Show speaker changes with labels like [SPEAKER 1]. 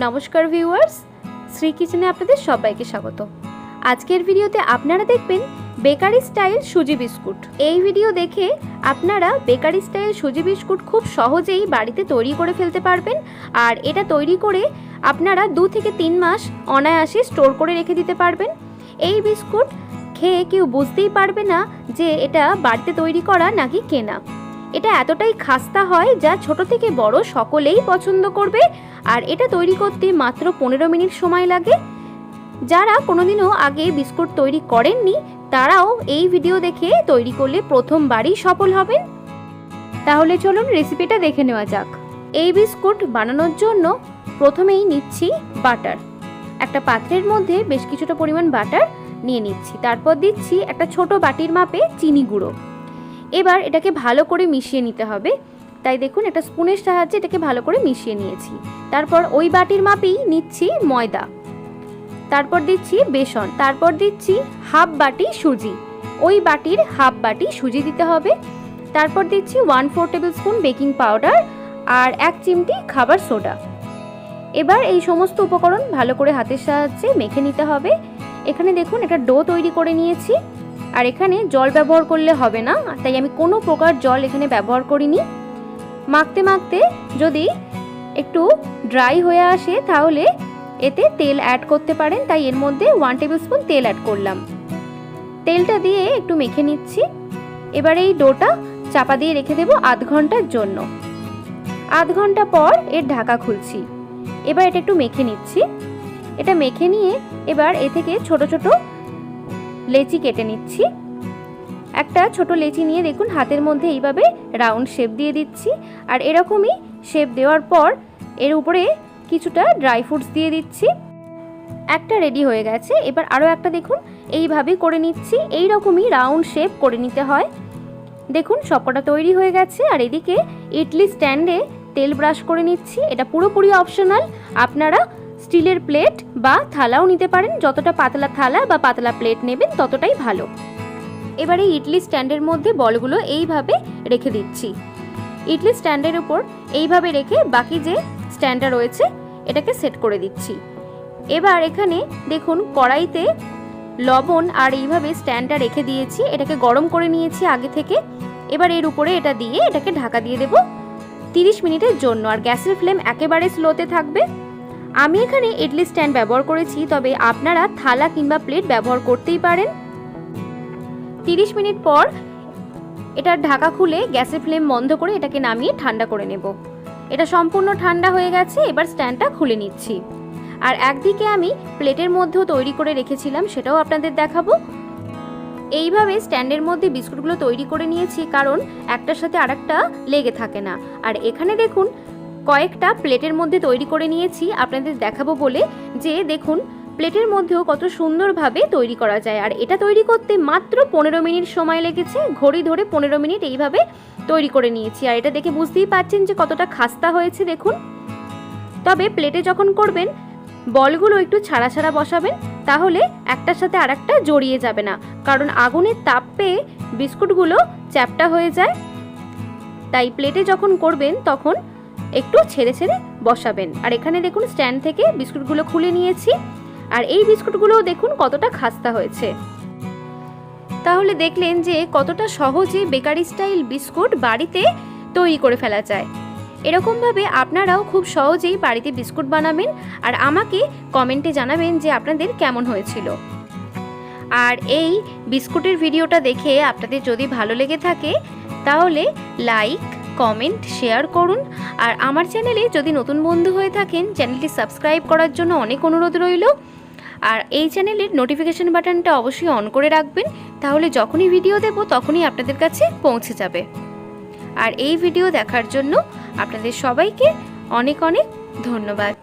[SPEAKER 1] নমস্কার ভিউয়ার্স, শ্রী কিচেনে আপনাদের সবাইকে স্বাগত। আজকের ভিডিওতে আপনারা দেখবেন বেকারি স্টাইল সুজি বিস্কুট। এই ভিডিও দেখে আপনারা বেকারি স্টাইল সুজি বিস্কুট খুব সহজেই বাড়িতে তৈরি করে ফেলতে পারবেন আর এটা তৈরি করে আপনারা দু থেকে তিন মাস অনায়াসে স্টোর করে রেখে দিতে পারবেন। এই বিস্কুট খেয়ে কেউ বুঝতেই পারবে না যে এটা বাড়িতে তৈরি করা নাকি কেনা। এটা এতটাই খাস্তা হয় যা ছোট থেকে বড় সকলেই পছন্দ করবে, আর এটা তৈরি করতে মাত্র পনেরো মিনিট সময় লাগে। যারা কোনোদিনও আগে বিস্কুট তৈরি করেননি, তারাও এই ভিডিও দেখে তৈরি করলে প্রথমবারই সফল হবেন। তাহলে চলুন রেসিপিটা দেখে নেওয়া যাক। এই বিস্কুট বানানোর জন্য প্রথমেই নিচ্ছি বাটার। একটা পাত্রের মধ্যে বেশ কিছুটা পরিমাণ বাটার নিয়ে নিচ্ছি। তারপর দিচ্ছি একটা ছোট বাটির মাপে চিনি গুঁড়ো। এবার এটাকে ভালো করে মিশিয়ে নিতে হবে। তাই দেখুন, একটা স্পুনের সাহায্যে এটাকে ভালো করে মিশিয়ে নিয়েছি। তারপর ওই বাটির মাপেই নিচ্ছি ময়দা। তারপর দিচ্ছি বেসন। তারপর দিচ্ছি হাফ বাটি সুজি। ওই বাটির হাফ বাটি সুজি দিতে হবে। তারপর দিচ্ছি one four tablespoon baking powder আর এক চিমটি খাবার সোডা। এবার এই সমস্ত উপকরণ ভালো করে হাতের সাহায্যে মেখে নিতে হবে। এখানে দেখুন, একটা ডো তৈরি করে নিয়েছি। আর এখানে জল ব্যবহার করলে হবে না, তাই আমি কোনো প্রকার জল এখানে ব্যবহার করিনি। মাখতে মাখতে যদি একটু ড্রাই হয়ে আসে, তাহলে এতে তেল অ্যাড করতে পারেন, তাই এর মধ্যে ওয়ান টেবিল স্পুন তেল অ্যাড করলাম। তেলটা দিয়ে একটু মেখে নিচ্ছি। এবার এই ডোটা চাপা দিয়ে রেখে দেবো আধ ঘণ্টার জন্য। আধ ঘণ্টা পর এর ঢাকা খুলছি। এবার এটা একটু মেখে নিচ্ছি। এটা মেখে নিয়ে এবার এ থেকে ছোট ছোট লেচি কেটে নিচ্ছি। একটা ছোট লেচি নিয়ে দেখুন, হাতের মধ্যে এইভাবে রাউন্ড শেপ দিয়ে দিচ্ছি। আর এরকমই শেপ দেওয়ার পর এর উপরে কিছুটা ড্রাই ফ্রুটস দিয়ে দিচ্ছি। একটা রেডি হয়ে গেছে। এবার আরও একটা দেখুন, এইভাবে করে নিচ্ছি। এই রকমই রাউন্ড শেপ করে নিতে হয়। দেখুন, সবকটা তৈরি হয়ে গেছে। আর এদিকে ইডলি স্ট্যান্ডে তেল ব্রাশ করে নিচ্ছি। এটা পুরোপুরি অপশনাল। আপনারা স্টিলের প্লেট বা থালাও নিতে পারেন। যতটা পাতলা থালা বা পাতলা প্লেট নেবেন, ততটাই ভালো। এবারে ইডলি স্ট্যান্ডের মধ্যে বলগুলো এইভাবে রেখে দিচ্ছি। ইডলি স্ট্যান্ডের উপর এইভাবে রেখে বাকি যে স্ট্যান্ডটা রয়েছে, এটাকে সেট করে দিচ্ছি। এবার এখানে দেখুন, কড়াইতে লবণ আর এইভাবে স্ট্যান্ডটা রেখে দিয়েছি। এটাকে গরম করে নিয়েছি আগে থেকে। এবার এর উপরে এটা দিয়ে এটাকে ঢাকা দিয়ে দেবো। তিরিশ মিনিটের জন্য। আর গ্যাসের ফ্লেম একেবারে স্লোতে থাকবে। আমি এখানে ইডলি স্ট্যান্ড ব্যবহার করেছি, তবে আপনারা থালা কিংবা প্লেট ব্যবহার করতেই পারেন। তিরিশ মিনিট পর এটার ঢাকা খুলে গ্যাসের ফ্লেম বন্ধ করে এটাকে নামিয়ে ঠান্ডা করে নেব। এটা সম্পূর্ণ ঠান্ডা হয়ে গেছে, এবার স্ট্যান্ডটা খুলে নিচ্ছি। আর একদিকে আমি প্লেটের মধ্যেও তৈরি করে রেখেছিলাম, সেটাও আপনাদের দেখাবো। এইভাবে স্ট্যান্ডের মধ্যে বিস্কুটগুলো তৈরি করে নিয়েছি, কারণ একটার সাথে আরেকটা লেগে থাকে না। আর এখানে দেখুন কয়েকটা প্লেটের মধ্যে তৈরি করে নিয়েছি, আপনাদের দেখাবো বলে। যে দেখুন, প্লেটের মধ্যেও কত সুন্দরভাবে তৈরি করা যায়। আর এটা তৈরি করতে মাত্র পনেরো মিনিট সময় লেগেছে। ঘড়ি ধরে পনেরো মিনিট এইভাবে তৈরি করে নিয়েছি। আর এটা দেখে বুঝতেই পারছেন যে কতটা খাস্তা হয়েছে, দেখুন। তবে প্লেটে যখন করবেন, বলগুলো একটু ছাড়া ছাড়া বসাবেন, তাহলে একটার সাথে আর একটা জড়িয়ে যাবে না। কারণ আগুনের তাপ পেয়ে বিস্কুটগুলো চ্যাপটা হয়ে যায়। তাই প্লেটে যখন করবেন, তখন একটু ছেড়ে ছেড়ে বসাবেন। আর এখানে দেখুন স্ট্যান্ড থেকে বিস্কুটগুলো খুলে নিয়েছি। আর এই বিস্কুটগুলোও দেখুন, কতটা খাস্তা হয়েছে। তাহলে দেখলেন যে, কতটা সহজে বেকারি স্টাইল বিস্কুট বাড়িতে তৈরি করে ফেলা যায়। এরকমভাবে আপনারাও খুব সহজেই বাড়িতে বিস্কুট বানাবেন। আর আমাকে কমেন্টে জানাবেন যে, আপনাদের কেমন হয়েছিল। আর এই বিস্কুটের ভিডিওটা দেখে আপনাদের যদি ভালো লেগে থাকে, তাহলে লাইক কমেন্ট, শেয়ার করুন। আর আমার চ্যানেলে যদি নতুন বন্ধু হয়ে থাকেন, চ্যানেলটি সাবস্ক্রাইব করার জন্য অনেক অনুরোধ রইল। আর এই চ্যানেলের নোটিফিকেশন বাটনটা অবশ্যই অন করে রাখবেন, তাহলে যখনই ভিডিও দেব তখনই আপনাদের কাছে পৌঁছে যাবে। আর এই ভিডিও দেখার জন্য আপনাদের সবাইকে অনেক অনেক ধন্যবাদ।